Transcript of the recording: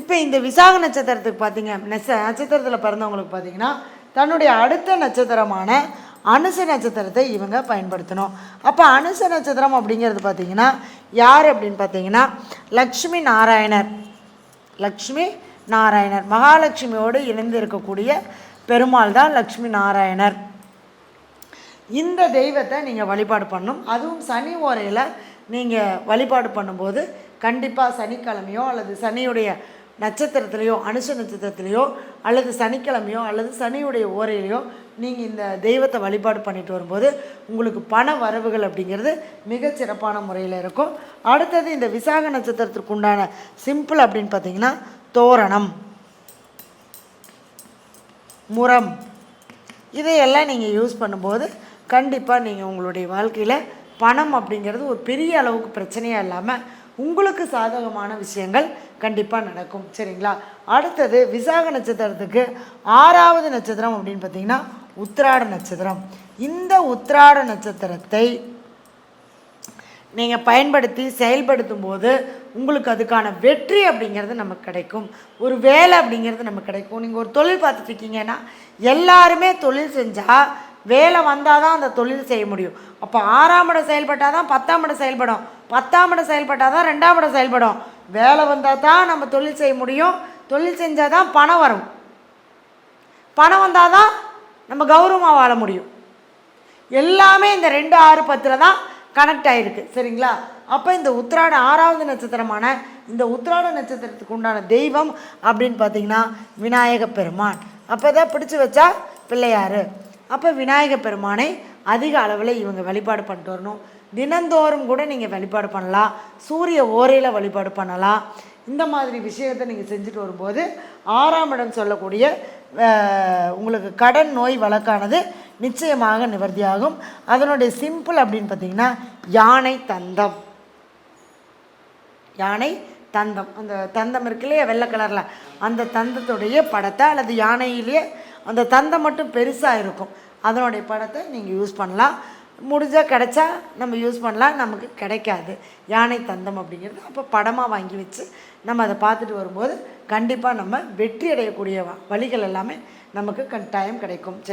இப்போ இந்த விசாக நட்சத்திரத்துக்கு பார்த்தீங்க நெச நட்சத்திரத்தில் பிறந்தவங்களுக்கு பார்த்தீங்கன்னா தன்னுடைய அடுத்த நட்சத்திரமான அனுச நட்சத்திரத்தை இவங்க பயன்படுத்தணும். அப்போ அனுச நட்சத்திரம் அப்படிங்கிறது பார்த்தீங்கன்னா யார் அப்படின்னு பார்த்தீங்கன்னா லக்ஷ்மி நாராயணர். லக்ஷ்மி நாராயணர். மகாலட்சுமியோடு இணைந்து இருக்கக்கூடிய பெருமாள் தான் லக்ஷ்மி நாராயணர். இந்த தெய்வத்தை நீங்கள் வழிபாடு பண்ணணும் அதுவும் சனி ஓரையில் நீங்கள் வழிபாடு பண்ணும்போது கண்டிப்பாக சனிக்கிழமையோ அல்லது சனியுடைய நட்சத்திரத்திலையோ அனுஷ நட்சத்திரத்திலையோ அல்லது சனிக்கிழமையோ அல்லது சனியுடைய ஓரையிலையோ நீங்கள் இந்த தெய்வத்தை வழிபாடு பண்ணிட்டு வரும்போது உங்களுக்கு பண வரவுகள் அப்படிங்கிறது மிக சிறப்பான முறையில் இருக்கும். அடுத்தது இந்த விசாக நட்சத்திரத்திற்கு உண்டான சிம்பிள் அப்படின்னு பார்த்தீங்கன்னா தோரணம். முரம் இதையெல்லாம் நீங்கள் யூஸ் பண்ணும்போது கண்டிப்பாக நீங்கள் உங்களுடைய வாழ்க்கையில் பணம் அப்படிங்கிறது ஒரு பெரிய அளவுக்கு பிரச்சனையாக இல்லாமல் உங்களுக்கு சாதகமான விஷயங்கள் கண்டிப்பாக நடக்கும். சரிங்களா? அடுத்தது விசாக நட்சத்திரத்துக்கு ஆறாவது நட்சத்திரம் அப்படின்னு பார்த்தீங்கன்னா உத்திராட நட்சத்திரம். இந்த உத்திராட நட்சத்திரத்தை நீங்கள் பயன்படுத்தி செயல்படுத்தும் போது உங்களுக்கு அதுக்கான வெற்றி அப்படிங்கிறது நமக்கு கிடைக்கும். ஒரு வேலை அப்படிங்கிறது நமக்கு கிடைக்கும். நீங்கள் ஒரு தொழில் பார்த்துட்ருக்கீங்கன்னா எல்லாருமே தொழில் செஞ்சால் வேலை வந்தால் தான் அந்த தொழில் செய்ய முடியும். அப்போ ஆறாம் இடம் செயல்பட்டால் தான் பத்தாம் இடம் செயல்படும். பத்தாம் இடம் செயல்பட்டால் தான் ரெண்டாம் இடம் செயல்படும். வேலை வந்தால் தான் நம்ம தொழில் செய்ய முடியும். தொழில் செஞ்சால் தான் பணம் வரும். பணம் வந்தால் தான் நம்ம கௌரவமாக வாழ முடியும். எல்லாமே இந்த ரெண்டு ஆறு பத்தில் தான் கனெக்ட் ஆகிருக்கு சரிங்களா? அப்போ இந்த உத்திராட ஆறாவது நட்சத்திரமான இந்த உத்திராட நட்சத்திரத்துக்கு உண்டான தெய்வம் அப்படின்னு பார்த்தீங்கன்னா விநாயக பெருமான். அப்போ தான் பிடிச்சி வச்சா பிள்ளையார். அப்போ விநாயக பெருமானை அதிக அளவில் இவங்க வழிபாடு பண்ணிட்டு வரணும். தினந்தோறும் கூட நீங்கள் வழிபாடு பண்ணலாம். சூரிய ஓரையில் வழிபாடு பண்ணலாம். இந்த மாதிரி விஷயத்தை நீங்கள் செஞ்சுட்டு வரும்போது ஆறாம் இடம் சொல்லக்கூடிய உங்களுக்கு கடன் நோய் வழக்கானது நிச்சயமாக நிவர்த்தியாகும். அதனுடைய சிம்பிள் அப்படின்னு பார்த்தீங்கன்னா யானை தந்தம். யானை தந்தம். அந்த தந்தம் இருக்கு இல்லையா வெள்ளை கலரில். அந்த தந்தத்துடைய படத்தை அல்லது யானையிலேயே அந்த தந்தம் மட்டும் பெருசாக இருக்கும். அதனுடைய படத்தை நீங்கள் யூஸ் பண்ணலாம். முடிஞ்சால் கிடைச்சா நம்ம யூஸ் பண்ணலாம். நமக்கு கிடைக்காது. யானை தந்தம் அப்படிங்கிறது அப்போ படமாக வாங்கி வச்சு நம்ம அதை பார்த்துட்டு வரும்போது கண்டிப்பாக நம்ம வெற்றி அடையக்கூடிய வழிகள் எல்லாமே நமக்கு கட்டாயம் கிடைக்கும். சரி